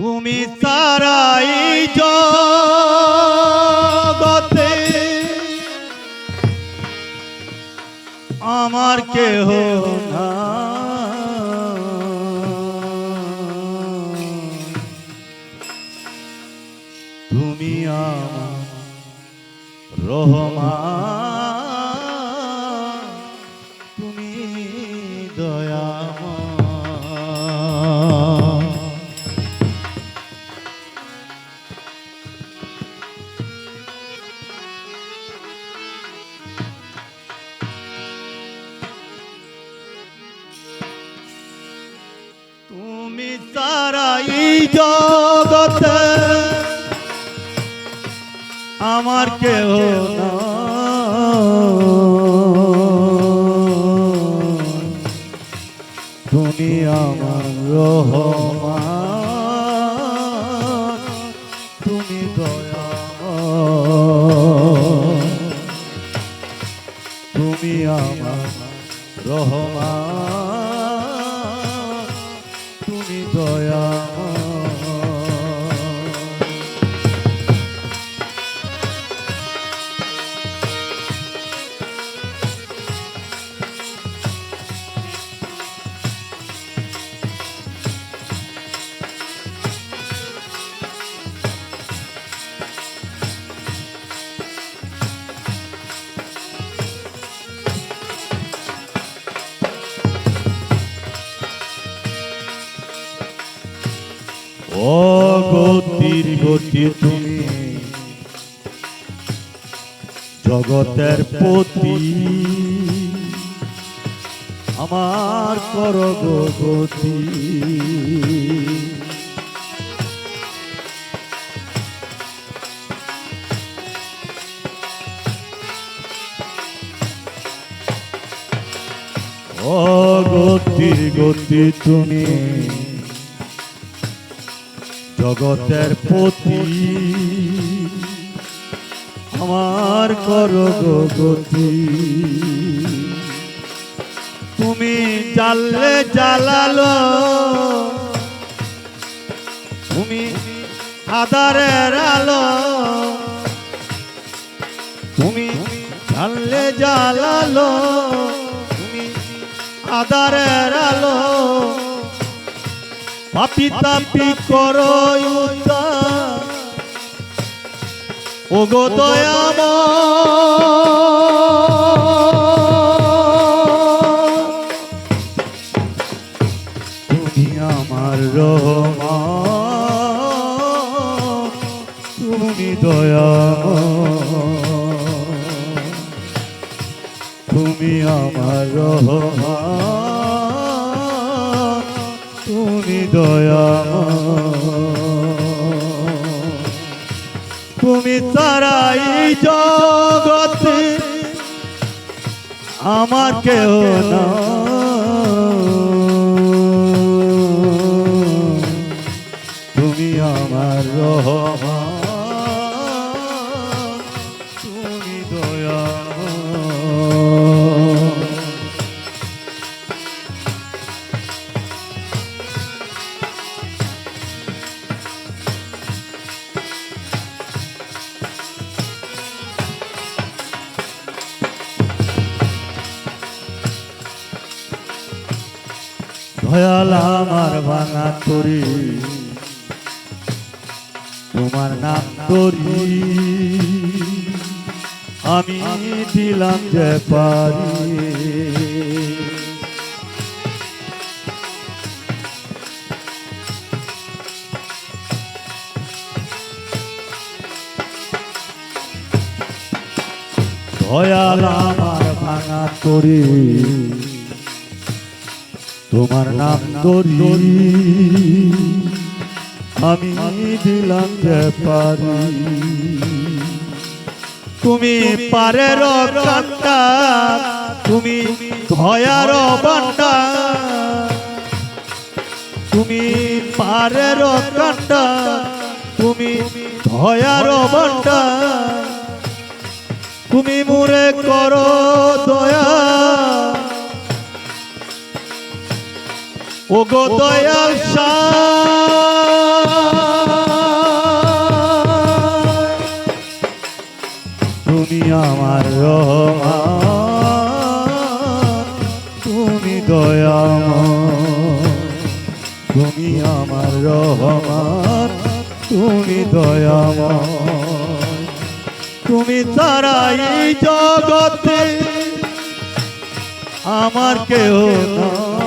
তুমি সারাই জগতে আমার কেহ না তুমি আমার রহমা তুমি দয়ামা তুমি তারাই জগতে। আমার কেহ তুমি আমার রহমান। ও গতির গতি তুমি। জগতের পতি আমার কর গতি। ও গতির গতি তুমি। জগতের পতি আমার কর গতি। তুমি জানলে জ্বালালো তুমি আদারের আলো। তুমি জানলে জ্বালালো তুমি আদারের আলো। পাপি তাপি করো উদ্ধার। ও গো দয়াম তুমি আমার রহমান তুমি দয়াম তুমি আমার রহমান দয়া তুমি তারাই জগতে আমার কেউ না। দয়াল আমার ভাঙা তরি। তোমার নাম তরি। আমি দিলাম যে পারি। ভয়াল আমার ভাঙা তরি। তোমার নাম দরি আমি দিলাম পারি তুমি পারের কান্টা তুমি ভয়ার বান্ডা তুমি পারের কান্টা তুমি ভয়ার বান্ডা তুমি মুরে করো দয়া। ওগো দয়াল তুমি আমার তুমি দয়া তুমি আমার রহমান, তুমি দয়াম তুমি তারাই জগতে আমার কেউ না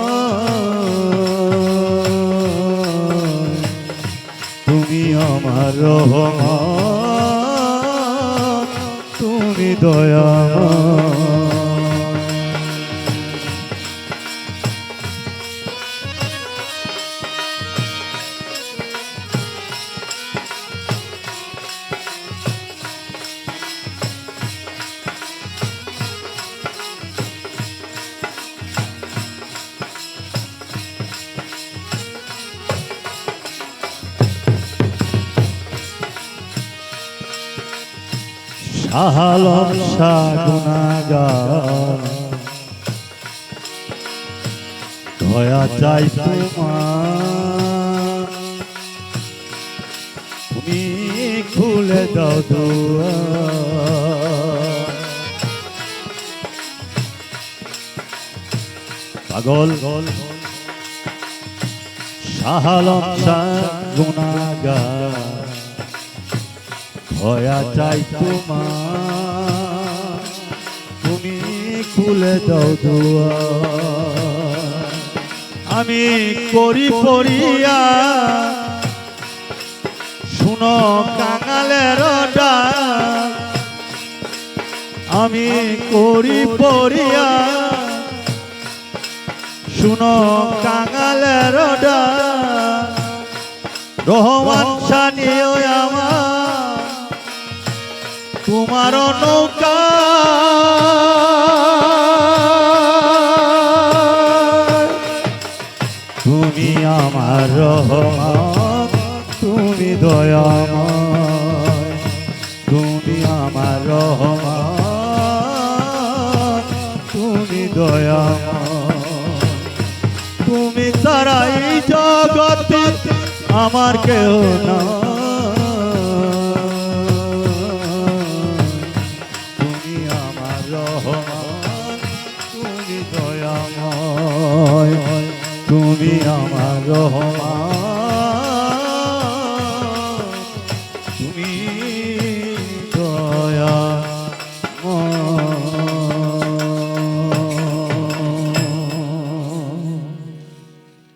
রহমান তুমি দয়াময় শাহালম সাগুনাগার দয়া চাই তোমার। তুমি খুলে দাও পাগল শাহালম সাগুনাগার ভয়া চাই তোমার। তুমি খুলে দাও দুয়ার আমি করি পড়িয়া শুনো কাঙালের ডাক। আমি করি পড়িয়া শুনো কাঙালের ডাক। রহমান সানিও আমার তোমার নৌকা। তুমি আমার রহমান তুমি দয়াময়। তুমি আমার রহমান তুমি দয়াময়। তুমি তারাই জগতে আমার কেউ না তুমি আমার রহমান।